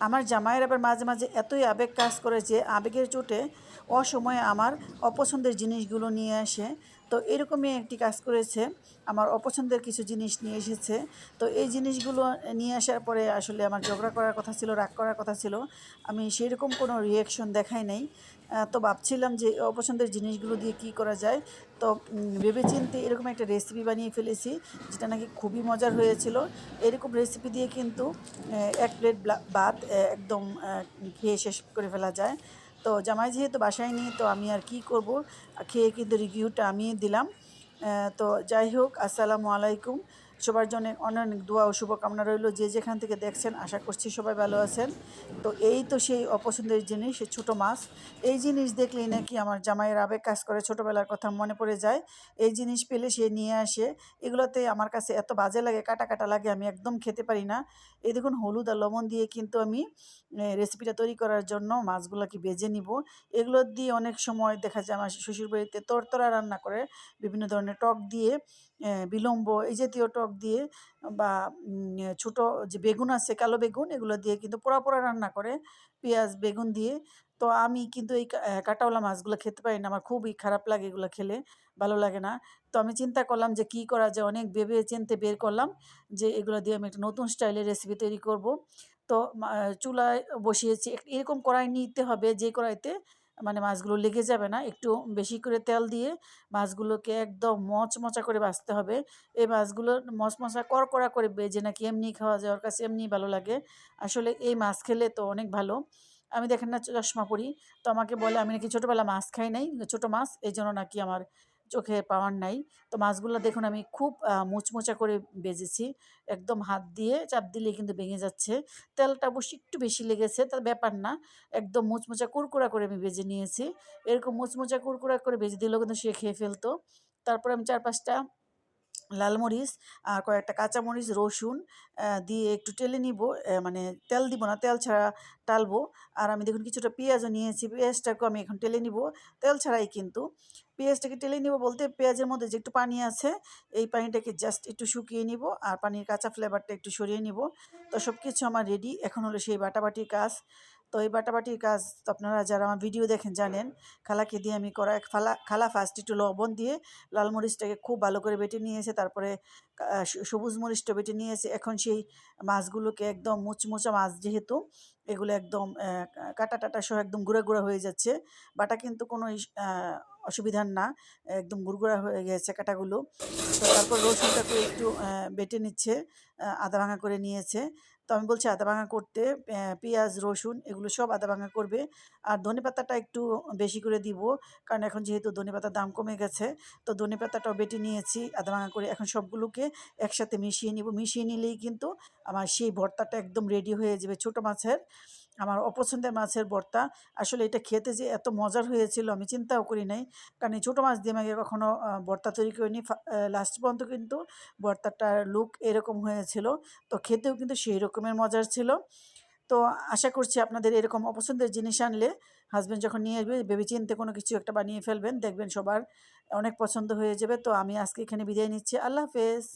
আমার জামাইয়ের আবার মাঝে মাঝে এতই আবেগ কাজ করে যে আবেগের চোটে অসময়ে আমার অপছন্দের জিনিসগুলো নিয়ে আসে তো এরকমই একটি কাজ করেছে। আমার অপছন্দের কিছু জিনিস নিয়ে এসেছে। তো এই জিনিসগুলো নিয়ে আসার পরে আসলে আমার ঝগড়া করার কথা ছিল, রাগ করার কথা ছিল। আমি সেরকম কোনো রিয়েকশন দেখাই নাই। তো ভাবছিলাম যে অপছন্দের জিনিসগুলো দিয়ে কি করা যায়। তো ভেবেচিন্তে এরকম একটা রেসিপি বানিয়ে ফেলেছি, যেটা নাকি খুবই মজার হয়েছিল। এরকম রেসিপি দিয়ে কিন্তু এক প্লেট ভাত একদম খেয়ে শেষ করে ফেলা যায়। তো জামাই যেহেতু বাসায় নিয়ে তো আমি আর কি করব? খেয়ে কিন্তু রিভিউটা আমি দিলাম। তো যাই হোক, আসসালামু আলাইকুম। সবার জন্য অনেক অনেক দোয়া ও শুভকামনা রইল। যে যেখান থেকে দেখছেন, আশা করছি সবাই ভালো আছেন। তো এই তো সেই অপছন্দের জিনিস, সেই ছোটো মাছ। এই জিনিস দেখলেই নাকি আমার জামাইয়ের আবেগ কাজ করে, ছোটোবেলার কথা মনে পড়ে যায়। এই জিনিস পেলে সে নিয়ে আসে। এগুলোতে আমার কাছে এত বাজে লাগে, কাটা কাটা লাগে, আমি একদম খেতে পারি না। এই দেখুন, হলুদ আর লবণ দিয়ে কিন্তু আমি রেসিপিটা তৈরি করার জন্য মাছগুলোকে বেজে নিব? এগুলো দিয়ে অনেক সময় দেখা যায়, আমার শ্বশুরবাড়িতে তরতরা রান্না করে, বিভিন্ন ধরনের টক দিয়ে বিলম্ব, এই জাতীয় টক দিয়ে বা ছোটো যে বেগুন আছে, কালো বেগুন, এগুলো দিয়ে কিন্তু পোড়া পোড়া রান্না করে। পেঁয়াজ, বেগুন দিয়ে। তো আমি কিন্তু এই কাঁটাওয়ালা মাছগুলো খেতে পারি না। আমার খুবই খারাপ লাগে এগুলো খেলে, ভালো লাগে না। তো আমি চিন্তা করলাম যে কি করা যায়, অনেক ভেবে চিনতে বের করলাম যে এগুলো দিয়ে আমি একটা নতুন স্টাইলের রেসিপি তৈরি করব। তো চুলায় বসিয়েছি। এরকম কড়াই নিতে হবে, যে কড়াইতে মানে মাছগুলো লেগে যাবে না। একটু বেশি করে তেল দিয়ে মাছগুলোকে একদম মচমচা করে ভাজতে হবে। এই মাছগুলো মচমচা করকড়া করে বেজে নাকি এমনি খাওয়া যায়। ওর কাছে এমনি ভালো লাগে। আসলে এই মাছ খেলে তো অনেক ভালো। আমি দেখেন না চশমা পড়ি তো আমাকে বলে, আমি নাকি ছোটোবেলা মাছ খাই নাই, ছোটো মাছ। এই জন্য নাকি আমার চোখে পাওয়ার নাই। তো মাছগুলো দেখুন আমি খুব মোচমোচা করে বেজেছি। একদম হাত দিয়ে চাপ দিলে কিন্তু ভেঙে যাচ্ছে। তেলটা অবশ্যই একটু বেশি লেগেছে তার ব্যাপার না। একদম মোচমোচা কুরকুরা করে আমি বেজে নিয়েছি। এরকম মোচমোচা কুরকুরা করে বেজে দিলেও কিন্তু সে খেয়ে ফেলতো। তারপরে আমি চার পাঁচটা লাল মরিচ আর কয়েকটা কাঁচামরিচ রসুন দিয়ে একটু টেলে নিব মানে তেল দিব না, তেল ছাড়া টালবো। আর আমি দেখুন কিছুটা পেঁয়াজও নিয়েছি পেঁয়াজটাকে আমি এখন টেলে নিব। তেল ছাড়াই কিন্তু পেঁয়াজটাকে টেলে নিব বলতে পেঁয়াজের মধ্যে যে একটু পানি আছে, এই পানিটাকে জাস্ট একটু শুকিয়ে নিব আর পানির কাঁচা ফ্লেভারটা একটু সরিয়ে নিব। তো সব কিছু আমার রেডি এখন হলো সেই বাটাবাটির কাজ। তো এই বাটাবাটির কাজ আপনারা যারা আমার ভিডিও দেখেন জানেন, খালাকে দিয়ে আমি করা খালা খালা ফার্স্ট একটু লবণ দিয়ে লাল মরিচটাকে খুব ভালো করে বেটে নিয়েছে, তারপরে সবুজ মরিচটা বেটে নিয়েছে। এখন সেই মাছগুলোকে একদম মুচমুচা মাছ যেহেতু, এগুলো একদম কাটা টাটা সহ একদম গুঁড়া গুঁড়া হয়ে যাচ্ছে। বাটা কিন্তু কোনো অসুবিধার না, একদম গুড়গুড়া হয়ে গেছে কাটাগুলো। তো তারপর রসুনটাকে একটু বেটে নিচ্ছে আদা ভাঙা করে নিয়েছে। তো আমি বলছি আদা ভাঙা করতে পেঁয়াজ, রসুন এগুলো সব আদা ভাঙা করবে। আর ধনে পাতাটা একটু বেশি করে দিব, কারণ এখন যেহেতু ধনে পাতার দাম কমে গেছে, তো ধনে পাতাটাও বেটে নিয়েছি, আদা ভাঙা করে এখন সবগুলোকে একসাথে মিশিয়ে নিব। মিশিয়ে নিলেই কিন্তু আমার সেই ভর্তাটা একদম রেডি হয়ে যাবে ছোটো মাছের। আমার অপছন্দের মাছের ভর্তা। আসলে এটা খেতে যে এত মজার হয়েছিল আমি চিন্তাও করি নাই। কারণ এই ছোটো মাছ দিয়ে আমি আগে কখনো ভর্তা তৈরি করিনি। লাস্ট পর্যন্ত কিন্তু ভর্তাটার লুক এরকম হয়েছিল। তো খেতেও কিন্তু সেই রকমের মজার ছিল। তো আশা করছি আপনাদের এরকম অপছন্দের জিনিস আনলে হাজব্যান্ড যখন নিয়ে আসবে ভেবে চিনতে কোনো কিছু একটা বানিয়ে ফেলবেন। দেখবেন সবার অনেক পছন্দ হয়ে যাবে। তো আমি আজকে এখানে বিদায় নিচ্ছি। আল্লাহ হাফেজ।